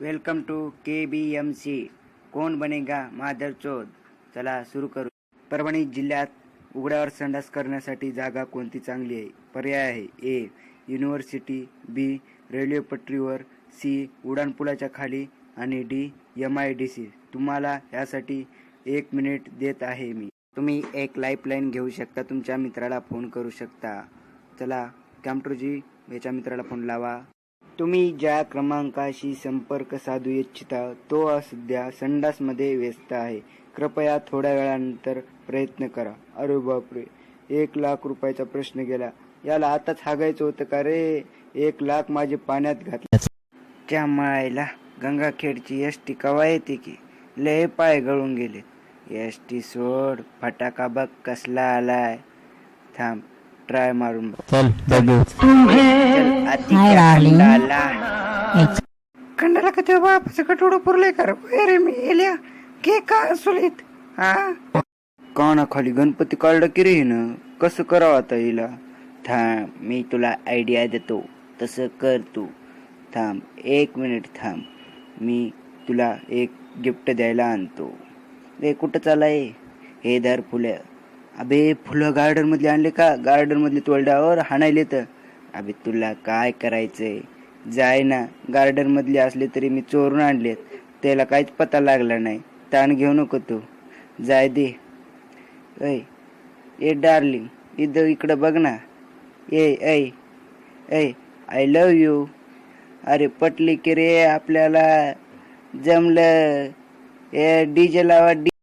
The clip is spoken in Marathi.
Welcome to K B M C कोण बनेगा माधर चौध? चला सुरू करू. परभणी जिल्ह्यात उघड्यावर संडास करण्यासाठी जागा कोणती चांगली आहे? पर्याय आहे ए युनिव्हर्सिटी बी रेल्वे पटरीवर सी उड्डाणपुलाच्या खाली आणि D M I D C. तुम्हाला यासाठी एक मिनिट देत आहे मी. तुम्ही एक लाईफलाईन घेऊ शकता तुमच्या मित्राला फोन करू शकता. चला कॅम्प्रोजी याच्या मित्राला फोन लावा. तुम्ही ज्या क्रमांकाशी संपर्क साधू इच्छिता तो सध्या संडासमध्ये व्यस्त आहे. कृपया थोड्या वेळानंतर प्रयत्न करा. अरे बापरे एक लाख रुपयाचा प्रश्न गेला. याला आताच हागायचं होतं का रे? एक लाख माझे पाण्यात घातले. त्या मायला गंगाखेडची एस टी कवा येते की? लय पाय गळून गेले एस टी सोड फटाका बघ कसला आलाय. थांब. ट्राय मारून चल. खंडाला का तेव्हा बापाचं कटोडं पुरलंय कर अरे मी एल्या के का सुलित हा? काना खाली गणपती काढलं की रे हिनं? कसं करावं आता हिला? थांब मी तुला आयडिया देतो. तसं कर तू. थांब एक मिनिट थांब. मी तुला एक गिफ्ट द्यायला आणतो. रे कुठं चालाय हे धर फुलं अबे फुलं गार्डन मधले आणले का? गार्डन मधले तोलड्यावर हाणायले तर. अबे तुला काय करायचंय? जाय ना गार्डन मधले असले तरी मी चोरून आणलेत. त्याला काहीच पता लागला नाही. ताण घेऊ नको तू. जाय दे. ऐ ए डार्लिंग इथं इकडं बघ ना. ए ऐ ऐ आय लव यू अरे पटली की रे आपल्याला. जमलं. ए डीजे लावा डी